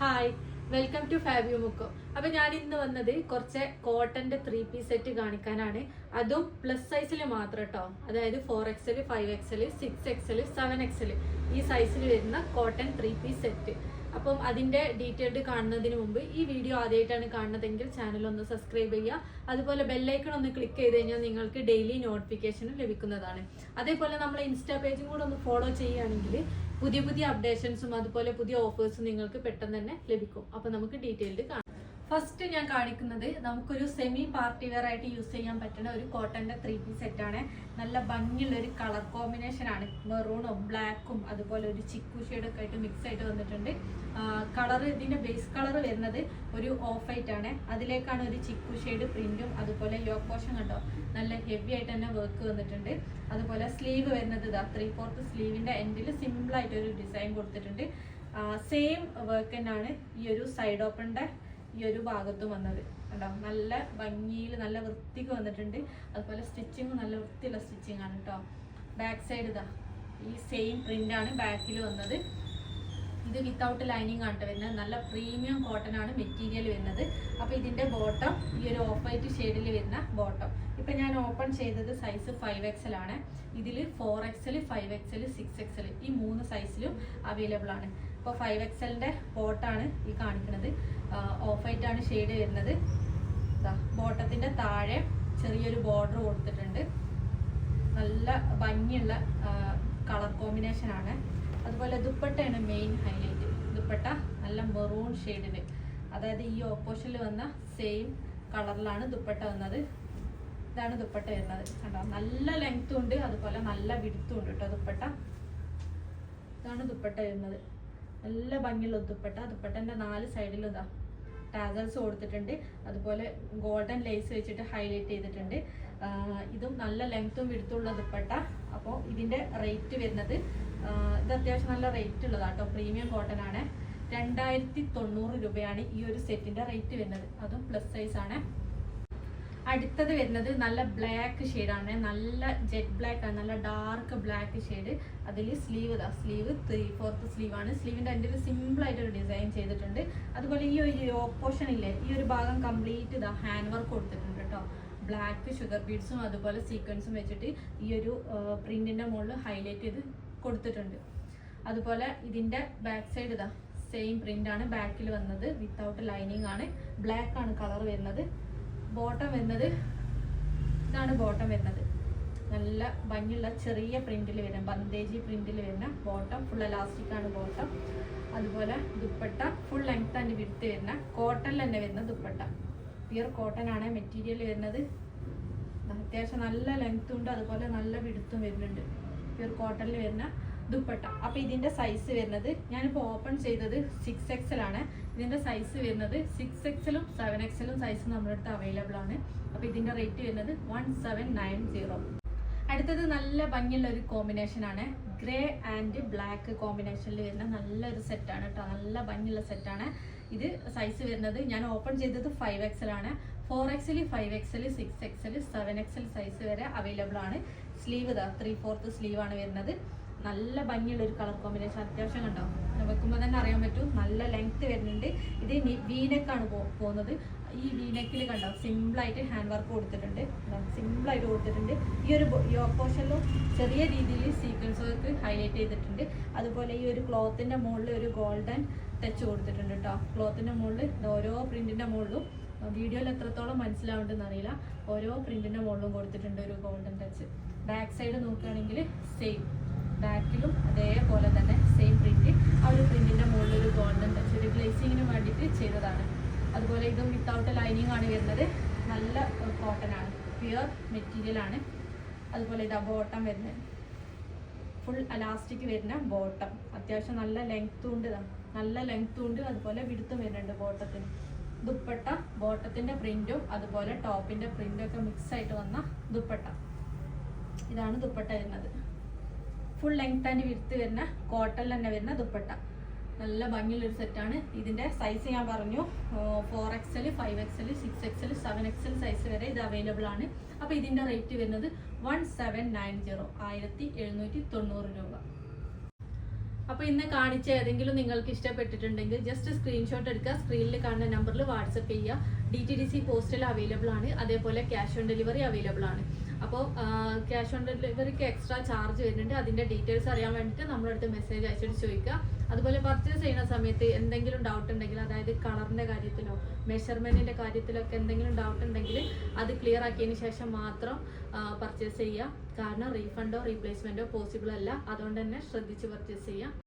Hi welcome to ഫാബിയോ മുക്കോ അപ്പൊ ഞാൻ ഇന്ന് വന്നത് കുറച്ച് കോട്ടന്റെ ത്രീ പീസ് സെറ്റ് കാണിക്കാനാണ്. അതും പ്ലസ് സൈസിൽ മാത്രം കേട്ടോ അതായത് four XL five XL six XL seven XL ഈ സൈസിൽ വരുന്ന കോട്ടൺ ത്രീ പീസ് സെറ്റ് അപ്പം അതിന്റെ ഡീറ്റെയിൽഡ് കാണുന്നതിന് മുമ്പ് ഈ വീഡിയോ ആദ്യമായിട്ടാണ് കാണുന്നതെങ്കിൽ ചാനൽ ഒന്ന് സബ്സ്ക്രൈബ് ചെയ്യുക. അതുപോലെ ബെല്ലൈക്കൺ ഒന്ന് ക്ലിക്ക് ചെയ്ത് കഴിഞ്ഞാൽ നിങ്ങൾക്ക് ഡെയിലി നോട്ടിഫിക്കേഷനും ലഭിക്കുന്നതാണ്. അതേപോലെ നമ്മൾ ഇൻസ്റ്റാ പേജും കൂടെ ഒന്ന് ഫോളോ ചെയ്യുകയാണെങ്കിൽ പുതിയ പുതിയ അപ്ഡേഷൻസും അതുപോലെ പുതിയ ഓഫേഴ്സും നിങ്ങൾക്ക് പെട്ടെന്ന് തന്നെ ലഭിക്കും. അപ്പോൾ നമുക്ക് ഡീറ്റെയിൽഡ് കാണാം. ഫസ്റ്റ് ഞാൻ കാണിക്കുന്നത് നമുക്കൊരു സെമി പാർട്ടി വെയർ ആയിട്ട് യൂസ് ചെയ്യാൻ പറ്റുന്ന ഒരു കോട്ടന്റെ ത്രീ പീസ് ആണ്. നല്ല ഭംഗിയുള്ള ഒരു കളർ കോമ്പിനേഷൻ ആണ് മെറൂണും ബ്ലാക്കും അതുപോലെ ഒരു ചിക്കു ഷെയ്ഡൊക്കെ ആയിട്ട് മിക്സ് ആയിട്ട് വന്നിട്ടുണ്ട്. കളർ ഇതിന്റെ ബേസ് കളർ വരുന്നത് ഒരു ഓഫ് വൈറ്റ് ആണ്. അതിലേക്കാണ് ഒരു ചിക്കു ഷെയ്ഡ് പ്രിന്റും അതുപോലെ ലോ പോഷൻ കണ്ടോ? നല്ല ഹെവി ആയിട്ട് തന്നെ വർക്ക് വന്നിട്ടുണ്ട്. അതുപോലെ സ്ലീവ് വരുന്നത് ഇതാ ത്രീ ഫോർത്ത് സ്ലീവിന്റെ എൻഡിൽ സിമ്പിൾ ആയിട്ട് ഒരു ഡിസൈൻ കൊടുത്തിട്ടുണ്ട്. സെയിം വർക്ക് തന്നെയാണ് ഈ ഒരു സൈഡ് ഓപ്പണിന്റെ ഈ ഒരു ഭാഗത്തും വന്നത്. കേട്ടോ നല്ല ഭംഗിയിൽ നല്ല വൃത്തിക്ക് വന്നിട്ടുണ്ട്. അതുപോലെ സ്റ്റിച്ചിങ് നല്ല വൃത്തിയുള്ള സ്റ്റിച്ചിങ് ആണ് കേട്ടോ ബാക്ക് സൈഡ് ഇതാ. ഈ സെയിം പ്രിന്റ് ആണ് ബാക്കിൽ വന്നത്. ഇത് വിത്തൗട്ട് ലൈനിങ് ആണ് വരുന്നത്. നല്ല പ്രീമിയം കോട്ടൺ ആണ് മെറ്റീരിയൽ വരുന്നത്. അപ്പോൾ ഇതിന്റെ ബോട്ടം ഈ ഒരു ഓഫ് വൈറ്റ് ഷെയ്ഡിൽ വരുന്ന ബോട്ടം ഇപ്പൊ ഞാൻ ഓപ്പൺ ചെയ്തത് സൈസ് ഫൈവ് എക്സൽ ആണ്. ഇതിൽ four XL five XL six XL ഈ മൂന്ന് സൈസിലും അവൈലബിൾ ആണ്. ഇപ്പോൾ ഫൈവ് എക്സലിന്റെ ബോട്ടാണ് ഈ കാണിക്കുന്നത് ഓഫ് വൈറ്റ് ആണ് ഷെയ്ഡ് വരുന്നത് ബോട്ടത്തിന്റെ താഴെ ചെറിയൊരു ബോർഡർ കൊടുത്തിട്ടുണ്ട്. നല്ല ഭംഗിയുള്ള കളർ കോമ്പിനേഷൻ ആണ്. അതുപോലെ ദുപ്പട്ടയാണ് മെയിൻ ഹൈലൈറ്റ് ദുപ്പട്ട നല്ല മെറൂൺ ഷെയ്ഡിൽ അതായത് ഈ ഓപ്പോസിറ്റിൽ വന്ന സെയിം കളറിലാണ് ദുപ്പട്ട വന്നത്. ഇതാണ് ദുപ്പട്ട വരുന്നത്. കണ്ടോ? നല്ല ലെങ്ത്തും ഉണ്ട്. അതുപോലെ നല്ല വിടുത്തും ഉണ്ട് കേട്ടോ ദുപ്പട്ട. ഇതാണ് ദുപ്പട്ട വരുന്നത്. നല്ല ഭംഗിയുള്ള ദുപ്പട്ട. ദുപ്പട്ടന്റെ നാല് സൈഡിലും ഇതാ ടാസൽസ് കൊടുത്തിട്ടുണ്ട്. അതുപോലെ ഗോൾഡൻ ലേസ് വെച്ചിട്ട് ഹൈലൈറ്റ് ചെയ്തിട്ടുണ്ട്. ഇതും നല്ല ലെങ്ത്തും വിടുത്തുള്ള ദുപ്പട്ട. അപ്പോൾ ഇതിന്റെ റേറ്റ് വരുന്നത് ഇത് അത്യാവശ്യം നല്ല റേറ്റ് ഉള്ളതാണ് പ്രീമിയം കോട്ടൺ ആണ്. രണ്ടായിരത്തി തൊണ്ണൂറ് രൂപയാണ് ഈ ഒരു സെറ്റിന്റെ റേറ്റ് വരുന്നത്. അതും പ്ലസ് സൈസ് ആണ്. അടുത്തത് വരുന്നത് നല്ല ബ്ലാക്ക് ആണ്. നല്ല ജെറ്റ് ബ്ലാക്ക് ആണ്. നല്ല ഡാർക്ക് ബ്ലാക്ക് ഷെയ്ഡ് അതിൽ സ്ലീവ് ഇതാ. സ്ലീവ് ത്രീ ഫോർത്ത് സ്ലീവ് ആണ്. സ്ലീവിന്റെ അതിന്റെ ഒരു ഒരു ഡിസൈൻ ചെയ്തിട്ടുണ്ട്. അതുപോലെ ഈ ഒരു പോർഷൻ ഇല്ലേ ഈ ഒരു ഭാഗം കംപ്ലീറ്റ് ഇതാ ഹാൻഡ് വർക്ക് കൊടുത്തിട്ടുണ്ട് കേട്ടോ ബ്ലാക്ക് ഷുഗർ ബീഡ്സും അതുപോലെ സീക്വൻസും വെച്ചിട്ട് ഈ ഒരു പ്രിന്റിന്റെ മുകളിൽ ഹൈലൈറ്റ് ചെയ്ത് കൊടുത്തിട്ടുണ്ട്. അതുപോലെ ഇതിന്റെ ബാക്ക് സൈഡ് ഇതാ സെയിം പ്രിന്റ് ആണ്. ബാക്കിൽ വന്നത് വിത്തൗട്ട് ലൈനിങ് ആണ്. ബ്ലാക്ക് ആണ് കളർ വരുന്നത്. ബോട്ടം വരുന്നത് ഇതാണ് ബോട്ടം വരുന്നത്. നല്ല ഭംഗിയുള്ള ചെറിയ പ്രിന്റിൽ വരുന്ന ബന്ദേജി പ്രിന്റിൽ വരുന്ന ബോട്ടം ഫുൾ എലാസ്റ്റിക് ആണ് ബോട്ടം. അതുപോലെ ദുപ്പട്ട ഫുൾ ലെങ്ത് ആൻഡ് വിടുത്ത് വരുന്ന കോട്ടണിൽ തന്നെ വരുന്ന ദുപ്പട്ട. പ്യുർ കോട്ടൺ ആണ് മെറ്റീരിയൽ വരുന്നത്. അത്യാവശ്യം നല്ല ലെങ്ത്തും ഉണ്ട് അതുപോലെ നല്ല വിടുത്തും വരുന്നുണ്ട്. പ്യുർ കോട്ടണിൽ വരുന്ന ദുപ്പട്ട. അപ്പോൾ ഇതിന്റെ സൈസ് വരുന്നത് ഞാനിപ്പോ ഓപ്പൺ ചെയ്തത് സിക്സ് എക്സൽ ആണ്. ഇതിന്റെ സൈസ് വരുന്നത് സിക്സ് എക്സലും സെവൻ എക്സലും സൈസ് നമ്മുടെ അടുത്ത് അവൈലബിൾ ആണ്. അപ്പോൾ ഇതിന്റെ റേറ്റ് വരുന്നത് വൺ സെവൻ നയൻ സീറോ അടുത്തത് നല്ല ഭംഗിയുള്ള ഒരു കോമ്പിനേഷൻ ആണ്. ഗ്രേ ആൻഡ് ബ്ലാക്ക് കോമ്പിനേഷനിൽ വരുന്ന നല്ലൊരു സെറ്റാണ് കേട്ടോ നല്ല ഭംഗിയുള്ള സെറ്റാണ് ഇത് സൈസ് വരുന്നത് ഞാൻ ഓപ്പൺ ചെയ്തത് ഫൈവ് എക്സൽ ആണ്. Four XL five XL six XL seven XL size വരെ അവൈലബിൾ ആണ്. സ്ലീവ് ഇതാ ത്രീ ഫോർത്ത് സ്ലീവ് ആണ് വരുന്നത്. നല്ല ഭംഗിയുള്ള ഒരു കളർ കോമ്പിനേഷൻ അത്യാവശ്യം കണ്ടോ? വെക്കുമ്പോൾ തന്നെ അറിയാൻ പറ്റും. നല്ല ലെങ്ത് വരുന്നുണ്ട്. ഇത് വീനക്കാണ് പോകുന്നത്. ഈ വീനക്കിൽ കണ്ടോ? സിമ്പിളായിട്ട് ഹാൻഡ് വർക്ക് കൊടുത്തിട്ടുണ്ട്. സിമ്പിളായിട്ട് കൊടുത്തിട്ടുണ്ട്. ഈ ഒരു യോ പോർഷനിലും ചെറിയ രീതിയിൽ സീക്വൻസ് വർക്ക് ഹൈലൈറ്റ് ചെയ്തിട്ടുണ്ട്. അതുപോലെ ഈ ഒരു ക്ലോത്തിന്റെ മുകളിൽ ഒരു ഗോൾഡൻ ടച്ച് കൊടുത്തിട്ടുണ്ട് കേട്ടോ ക്ലോത്തിന്റെ മുകളിൽ ഓരോ പ്രിന്റിന്റെ മുകളിലും. വീഡിയോയിൽ എത്രത്തോളം മനസ്സിലാവുണ്ടെന്ന് അറിയില്ല. ഓരോ പ്രിന്റിന്റെ മുകളിലും കൊടുത്തിട്ടുണ്ട് ഒരു ഗോൾഡൻ ടച്ച് ബാക്ക് സൈഡ് നോക്കുകയാണെങ്കിൽ സെയിം ബാക്കിലും അതേപോലെ തന്നെ സെയിം പ്രിന്റ് ആ ഒരു പ്രിന്റിന്റെ മുകളിൽ ഒരു ഗോൾഡൻ ടച്ച് ഒരു ഗ്ലേസിങ്ങിന് വേണ്ടിയിട്ട് ചെയ്തതാണ്. അതുപോലെ ഇതും വിത്തൗട്ട് ലൈനിങ് ആണ് വരുന്നത്. നല്ല കോട്ടൺ ആണ്. പ്യുർ മെറ്റീരിയൽ ആണ്. അതുപോലെ ഇതാ ബോട്ടം വരുന്നത്. ഫുൾ അലാസ്റ്റിക് വരുന്ന ബോട്ടം അത്യാവശ്യം നല്ല ലെങ്ത്തും ഉണ്ട് നല്ല ലെങ്ത്തും ഉണ്ട്. അതുപോലെ വിടുത്തും വരുന്നുണ്ട് ബോട്ടത്തിന് ദുപ്പട്ട ബോട്ടത്തിന്റെ പ്രിന്റും അതുപോലെ ടോപ്പിന്റെ പ്രിന്റും ഒക്കെ മിക്സ് ആയിട്ട് വന്ന ദുപ്പട്ട. ഇതാണ് ദുപ്പട്ട വരുന്നത്. ഫുൾ ലെങ്ത് ആൻഡ് വിരുത്ത് വരുന്ന കോട്ടണിൽ തന്നെ വരുന്ന ദുപ്പട്ട. നല്ല ഭംഗിയുള്ള ഒരു സെറ്റാണ് ഇതിന്റെ സൈസ് ഞാൻ പറഞ്ഞു. Four XL five XL six XL seven XL size വരെ ഇത് അവൈലബിൾ ആണ്. അപ്പോൾ ഇതിന്റെ റേറ്റ് വരുന്നത് വൺ സെവൻ നയൻ സീറോ ആയിരത്തി എഴുന്നൂറ്റി തൊണ്ണൂറ് രൂപ. അപ്പോൾ ഇന്ന് കാണിച്ച ഏതെങ്കിലും നിങ്ങൾക്ക് ഇഷ്ടപ്പെട്ടിട്ടുണ്ടെങ്കിൽ ജസ്റ്റ് സ്ക്രീൻഷോട്ട് എടുക്കുക. സ്ക്രീനിൽ കാണുന്ന നമ്പറിൽ വാട്സപ്പ് ചെയ്യുക. ഡി ടി ഡി സി പോസ്റ്റിൽ അവൈലബിൾ ആണ്. അതേപോലെ ക്യാഷ് ഓൺ ഡെലിവറി അവൈലബിൾ ആണ്. അപ്പോൾ ക്യാഷ് ഓൺ ഡെലിവറിക്ക് എക്സ്ട്രാ ചാർജ് വരുന്നുണ്ട്. അതിന്റെ ഡീറ്റെയിൽസ് അറിയാൻ വേണ്ടിയിട്ട് നമ്മുടെ അടുത്ത് മെസ്സേജ് അയച്ചിട്ട് ചോദിക്കുക. അതുപോലെ പർച്ചേസ് ചെയ്യുന്ന സമയത്ത് എന്തെങ്കിലും ഡൗട്ട് ഉണ്ടെങ്കിൽ അതായത് കളറിന്റെ കാര്യത്തിലോ മെഷർമെന്റിന്റെ കാര്യത്തിലോ ഒക്കെ എന്തെങ്കിലും ഡൗട്ട് ഉണ്ടെങ്കിൽ അത് ക്ലിയർ ആക്കിയതിന് ശേഷം മാത്രം പർച്ചേസ് ചെയ്യുക. കാരണം റീഫണ്ടോ റീപ്ലേസ്മെന്റോ പോസിബിൾ അല്ല. അതുകൊണ്ട് തന്നെ ശ്രദ്ധിച്ച് പർച്ചേസ് ചെയ്യുക.